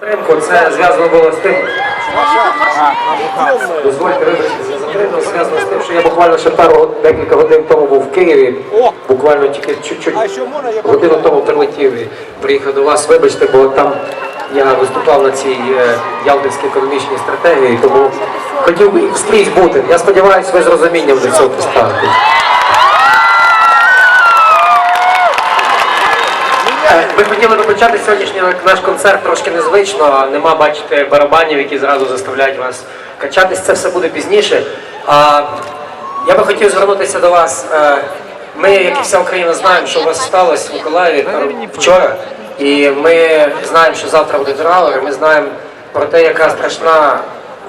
Підтримку це зв'язано було з тим. Дозвольте вибачте за затримку, зв'язано з тим, що я буквально ще пару декілька годин тому був в Києві. Буквально тільки чуть-чуть годину тому прилетів і приїхав до вас. Вибачте, бо там я виступав на цій е, Ялтинській економічній стратегії, тому хотів би скрізь бути. Я сподіваюся, ви з розумінням до цього поставитесь. Ми хотіли би почати сьогоднішній наш концерт трошки незвично. Нема, бачите, барабанів, які зразу заставляють вас качатись. Це все буде пізніше. А я би хотів звернутися до вас. Е, Ми, як і вся Україна, знаємо, що у вас сталося в Миколаєві вчора. І ми знаємо, що завтра буде траур. і Ми знаємо про те, яка страшна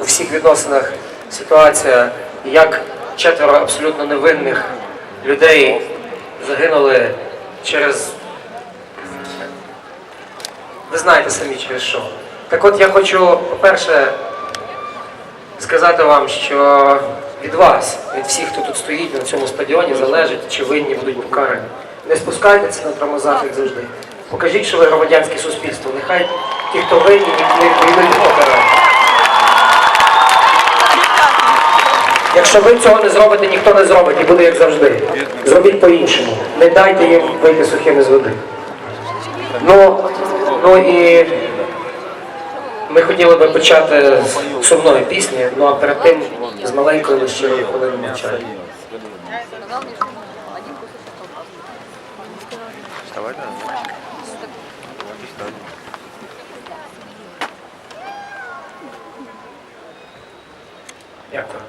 у всіх відносинах ситуація, як четверо абсолютно невинних людей загинули через ви знаєте самі через що. Так от я хочу, по-перше, сказати вам, що від вас, від всіх, хто тут стоїть на цьому стадіоні, залежить, чи винні будуть покарані. Не спускайтеся на тормозах, як завжди. Покажіть, що ви громадянське суспільство. Нехай ті, хто винні, не прийдуть покарання. Якщо ви цього не зробите, ніхто не зробить і буде як завжди. Зробіть по-іншому. Не дайте їм вийти сухими з води. Ну, ну і ми хотіли би почати з сумної пісні, ну а перед тим з маленькою лише хвилину мовчання. Дякую.